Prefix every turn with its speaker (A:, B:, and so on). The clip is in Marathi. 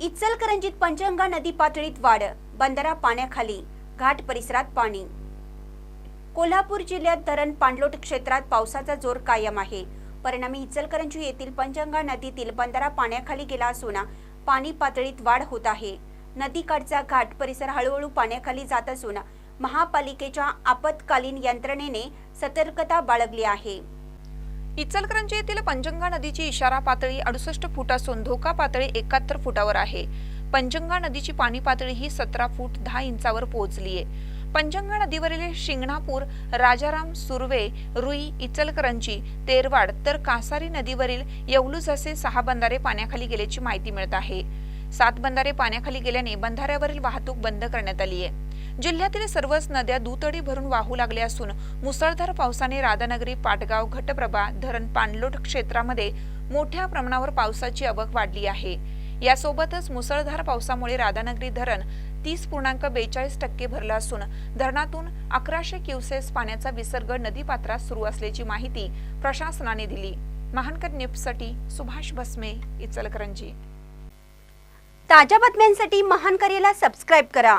A: इचलकरंजीत पंचगंगा नदी पातळीत वाढ बंधारा पाण्याखाली घाट परिसरात पाणी. कोल्हापूर जिल्ह्यात धरण पाणलोट क्षेत्रात पावसाचा जोर कायम आहे. परिणामी इचलकरंजी येथील पंचगंगा नदीतील बंधारा पाण्याखाली गेला असून पाणी पातळीत वाढ होत आहे. नदीकाठचा घाट परिसर हळूहळू पाण्याखाली जात असून महापालिकेच्या आपत्कालीन यंत्रणेने सतर्कता बाळगली आहे.
B: इचलकरंजी येथील पंजंगा नदीची इशारा पातळी अडुसष्ट फूट असून धोका पातळी एकाहत्तर फुटावर आहे. पंजंगा नदीची पाणी पातळी ही सतरा फूट दहा इंचावर पोहोचली आहे. पंचगंगा नदीवरील शिंगणापूर राजाराम सुर्वे रुई इचलकरंजी तेरवाड तर कासारी नदीवरील येवलूज असे सहा बंधारे पाण्याखाली गेल्याची माहिती मिळत आहे. सात बंधारे पाण्याखाली गेल्याने बंधाऱ्यावरील वाहतूक बंद करण्यात आली आहे. जिल्ह्यातील सर्वच नद्या दुतडी भरून वाहू लागल्या असून मुसळधार पावसाने राधानगरी पाटगाव घटप्रभा धरण पाणलोट क्षेत्रामध्ये मोठ्या प्रमाणावर पावसाची आवक वाढली आहे. यासोबतच मुसळधार पावसामुळे राधानगरी धरण तीस पूर्णांक बेचाळीस टक्के भरलं असून धरणातून अकराशे क्युसेस पाण्याचा विसर्ग नदीपात्रात सुरू असल्याची माहिती प्रशासनाने दिली. महानकर न्यूजसाठी सुभाष भस्मे इचलकरंजी.
A: ताज्या बातम्यांसाठी महानकरीला सबस्क्राईब करा.